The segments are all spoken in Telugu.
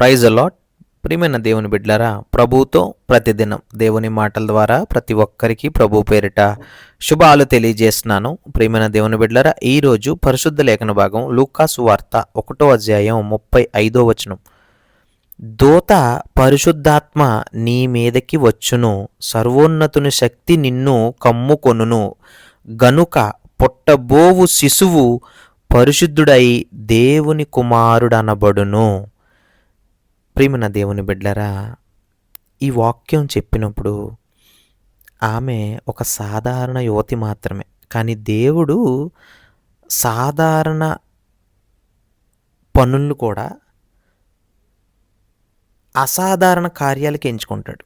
ప్రైజ్ అలాట్ ప్రియమైన దేవుని బిడ్డలారా ప్రభుతో ప్రతిదినం దేవుని మాటల ద్వారా ప్రతి ఒక్కరికి ప్రభు పేరిట శుభాలు తెలియజేస్తున్నాను. ప్రియమైన దేవుని బిడ్డలారా ఈరోజు పరిశుద్ధ లేఖన భాగం లూకాసు వార్త ఒకటో అధ్యాయం ముప్పై ఐదో వచనం. దూత పరిశుద్ధాత్మ నీ మీదకి వచ్చును సర్వోన్నతుని శక్తి నిన్ను కమ్ముకొనును. గనుక పుట్టబోవు శిశువు పరిశుద్ధుడై దేవుని కుమారుడనబడును. ప్రియమైన దేవుని బిడ్డలరా ఈ వాక్యం చెప్పినప్పుడు ఆమె ఒక సాధారణ యువతి మాత్రమే. కానీ దేవుడు సాధారణ పనులను కూడా అసాధారణ కార్యాలకి ఎంచుకుంటాడు.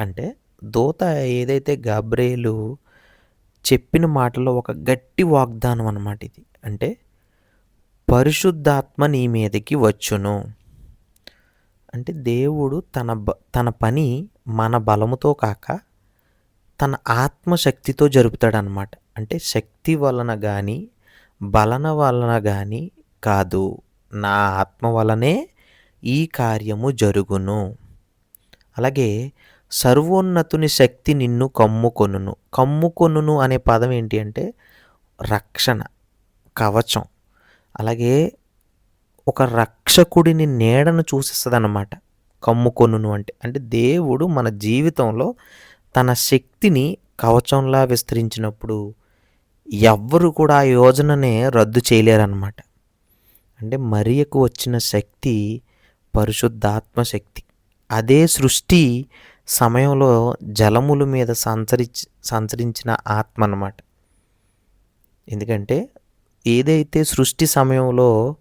అంటే దూత ఏదైతే గాబ్రేలు చెప్పిన మాటలో ఒక గట్టి వాగ్దానం అన్నమాట ఇది. అంటే పరిశుద్ధాత్మ నీ మీదకి వచ్చును. అంటే దేవుడు తన బ తన పని మన బలముతో కాక తన ఆత్మశక్తితో జరుపుతాడనమాట అంటే శక్తి వలన కానీ బలన వలన కానీ కాదు. నా ఆత్మ వలనే ఈ కార్యము జరుగును. అలాగే సర్వోన్నతుని శక్తి నిన్ను కమ్ముకొనును. కమ్ముకొనును అనే పదం ఏంటి అంటే రక్షణ కవచం. అలాగే ఒక రక్షకుడిని నీడను చూసిస్తుంది అన్నమాట కమ్ముకొనును అంటే అంటే దేవుడు మన జీవితంలో తన శక్తిని కవచంలా విస్తరించినప్పుడు ఎవ్వరు కూడా ఆ యోజననే రద్దు చేయలేరన్నమాట. అంటే మరియకు వచ్చిన శక్తి పరిశుద్ధాత్మ శక్తి. అదే సృష్టి సమయంలో జలముల మీద సంచరించి సంచరించిన ఆత్మ అన్నమాట ఎందుకంటే ఏదైతే సృష్టి సమయంలో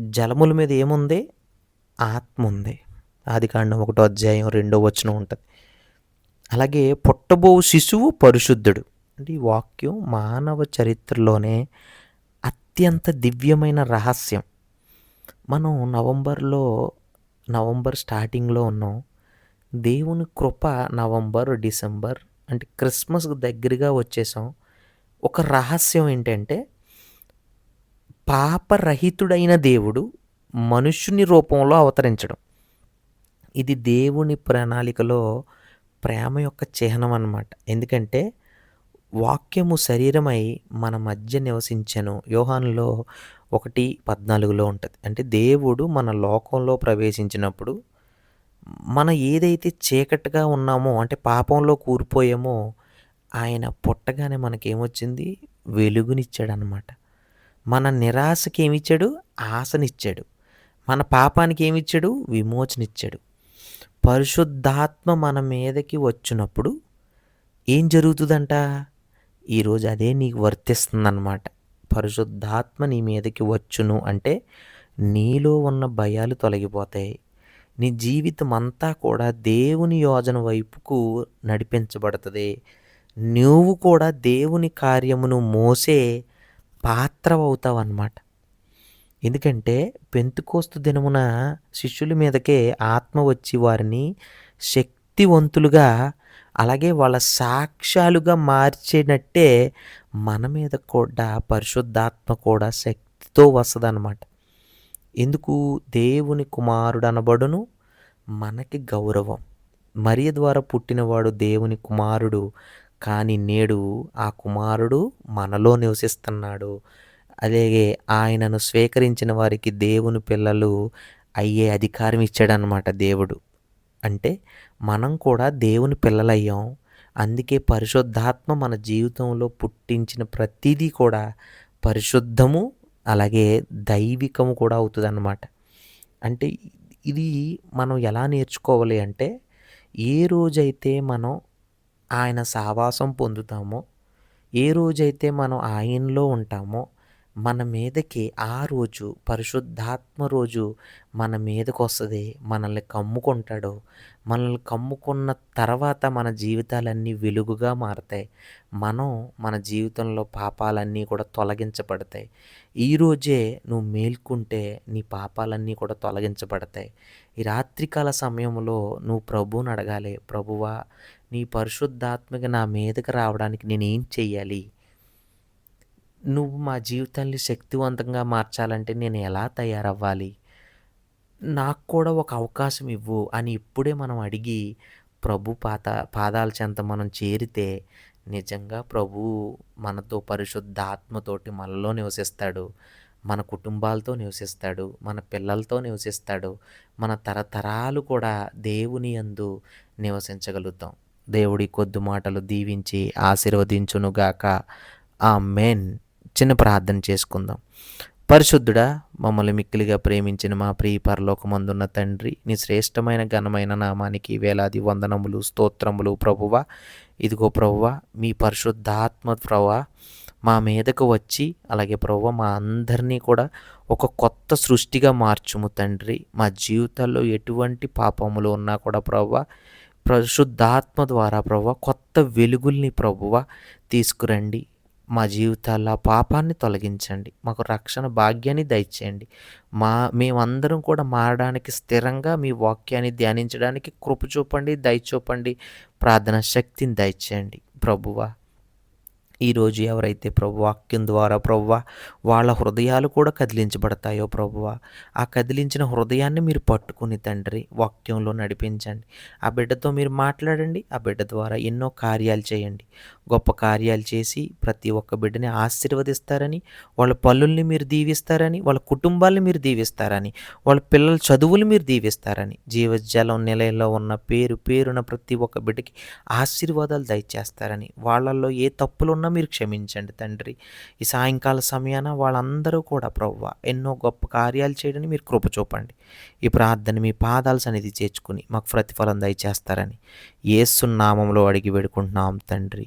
జలముల మీద ఏముంది? ఆత్మ ఉంది. ఆది కాండం ఒకటో అధ్యాయం రెండో వచనం ఉంటుంది. అలాగే పుట్టబో శిశువు పరిశుద్ధుడు. అంటే ఈ వాక్యం మానవ చరిత్రలోనే అత్యంత దివ్యమైన రహస్యం. మనం నవంబర్లో నవంబర్ స్టార్టింగ్లో ఉన్నాం. దేవుని కృప నవంబర్ డిసెంబర్ అంటే క్రిస్మస్కి దగ్గరగా వచ్చేసాం. ఒక రహస్యం ఏంటంటే పాపరహితుడైన దేవుడు మనుష్యుని రూపంలో అవతరించడం. ఇది దేవుని ప్రణాళికలో ప్రేమ యొక్క చిహ్నం అన్నమాట. ఎందుకంటే వాక్యము శరీరమై మన మధ్య నివసించను. యోహానులో ఒకటి పద్నాలుగులో ఉంటుంది. అంటే దేవుడు మన లోకంలో ప్రవేశించినప్పుడు మన ఏదైతే చీకటిగా ఉన్నామో అంటే పాపంలో కూరిపోయామో ఆయన పుట్టగానే మనకేమొచ్చింది? వెలుగునిచ్చాడనమాట అనమాట మన నిరాశకి ఏమిచ్చాడు? ఆశనిచ్చాడు. మన పాపానికి ఏమిచ్చాడు? విమోచనిచ్చాడు. పరిశుద్ధాత్మ మన మీదకి వచ్చినప్పుడు ఏం జరుగుతుందంట? ఈరోజు అదే నీకు వర్తిస్తుందన్నమాట. పరిశుద్ధాత్మ నీ మీదకి వచ్చును అంటే నీలో ఉన్న భయాలు తొలగిపోతాయి. నీ జీవితం అంతా కూడా దేవుని యోజన వైపుకు నడిపించబడుతుంది. నువ్వు కూడా దేవుని కార్యమును మోసే పాత్ర అవుతావు అన్నమాట ఎందుకంటే పెంతుకోస్తు దినమున శిష్యుల మీదకే ఆత్మ వచ్చి వారిని శక్తివంతులుగా అలాగే వాళ్ళ సాక్ష్యాలుగా మార్చినట్టే మన మీద కూడా పరిశుద్ధాత్మ కూడా శక్తితో వస్తుందన్నమాట. ఎందుకు? దేవుని కుమారుడు అనబడును మనకి గౌరవం. మరియ ద్వారా పుట్టినవాడు దేవుని కుమారుడు కానీ నేడు ఆ కుమారుడు మనలో నివసిస్తున్నాడు. అలాగే ఆయనను స్వీకరించిన వారికి దేవుని పిల్లలు అయ్యే అధికారం ఇచ్చాడనమాట దేవుడు. అంటే మనం కూడా దేవుని పిల్లలయ్యాం. అందుకే పరిశుద్ధాత్మ మన జీవితంలో పుట్టించిన ప్రతిదీ కూడా పరిశుద్ధము అలాగే దైవికము కూడా అవుతుంది అన్నమాట అంటే ఇది మనం ఎలా నేర్చుకోవాలి అంటే ఏ రోజైతే మనం ఆయన సావాసం పొందుతామో ఏ రోజైతే మనం ఆయనలో ఉంటామో మన మీదకి ఆ రోజు పరిశుద్ధాత్మ రోజు మన మీదకి వస్తుంది మనల్ని కమ్ముకుంటాడు. మనల్ని కమ్ముకున్న తర్వాత మన జీవితాలన్నీ వెలుగుగా మారతాయి. మనం మన జీవితంలో పాపాలన్నీ కూడా తొలగించబడతాయి. ఈరోజే నువ్వు మేల్కుంటే నీ పాపాలన్నీ కూడా తొలగించబడతాయి. ఈ రాత్రికాల సమయంలో నువ్వు ప్రభువుని అడగాలి ప్రభువా నీ పరిశుద్ధాత్మక నా మీదకి రావడానికి నేనేం చెయ్యాలి? నువ్వు మా జీవితాన్ని శక్తివంతంగా మార్చాలంటే నేను ఎలా తయారవ్వాలి? నాకు కూడా ఒక అవకాశం ఇవ్వు అని ఇప్పుడే మనం అడిగి ప్రభు పాత పాదాల చెంత మనం చేరితే నిజంగా ప్రభు మనతో పరిశుద్ధాత్మతోటి మనలో నివసిస్తాడు. మన కుటుంబాలతో నివసిస్తాడు. మన పిల్లలతో నివసిస్తాడు. మన తరతరాలు కూడా దేవుని యందు నివసించగలుగుతాం. దేవుడి కొద్ది మాటలు దీవించి ఆశీర్వదించునుగాక. ఆ మెయిన్ చిన్న ప్రార్థన చేసుకుందాం. పరిశుద్ధుడా మమ్మల్ని మిక్కిలిగా ప్రేమించిన మా ప్రియ పరలోకమందున్న తండ్రి నీ శ్రేష్టమైన ఘనమైన నామానికి వేలాది వందనములు స్తోత్రములు ప్రభువ. ఇదిగో ప్రభువ మీ పరిశుద్ధాత్మ ప్రభ మా మీదకు వచ్చి అలాగే ప్రభువ మా అందరినీ కూడా ఒక కొత్త సృష్టిగా మార్చుము తండ్రి. మా జీవితాల్లో ఎటువంటి పాపములు ఉన్నా కూడా ప్రభువ పరిశుద్ధాత్మ ద్వారా ప్రభు కొత్త వెలుగుల్ని ప్రభువ తీసుకురండి. మా జీవితాల్లో ఆ పాపాన్ని తొలగించండి. మాకు రక్షణ భాగ్యాన్ని దయచేయండి. మా మేమందరం కూడా మారడానికి స్థిరంగా మీ వాక్యాన్ని ధ్యానించడానికి కృప చూపండి దయ చూపండి ప్రార్థన శక్తిని దయచేయండి. ప్రభువా ఈరోజు ఎవరైతే ప్రభు వాక్యం ద్వారా ప్రభువ వాళ్ళ హృదయాలు కూడా కదిలించబడతాయో ప్రభువ ఆ కదిలించిన హృదయాన్ని మీరు పట్టుకుని తండ్రి వాక్యంలో నడిపించండి. ఆ బిడ్డతో మీరు మాట్లాడండి ఆ బిడ్డ ద్వారా ఎన్నో కార్యాలు చేయండి. గొప్ప కార్యాలు చేసి ప్రతి ఒక్క బిడ్డని ఆశీర్వదిస్తారని వాళ్ళ పనుల్ని మీరు దీవిస్తారని వాళ్ళ కుటుంబాలను మీరు దీవిస్తారని వాళ్ళ పిల్లల చదువులు మీరు దీవిస్తారని జీవజలం నిలయంలో ఉన్న పేరు పేరున ప్రతి ఒక్క బిడ్డకి ఆశీర్వాదాలు దయచేస్తారని వాళ్ళల్లో ఏ తప్పులు ఉన్నా మీరు క్షమించండి తండ్రి. ఈ సాయంకాల సమయాన వాళ్ళందరూ కూడా ప్రవ్వ ఎన్నో గొప్ప కార్యాలు చేయడానికి మీరు కృప చూపండి. ఈ ప్రార్థన మీ పాదాలు సన్నిధి చేర్చుకుని మాకు ప్రతిఫలం దయచేస్తారని ఏసునామంలో అడిగి వేడుకుంటున్నాం తండ్రి.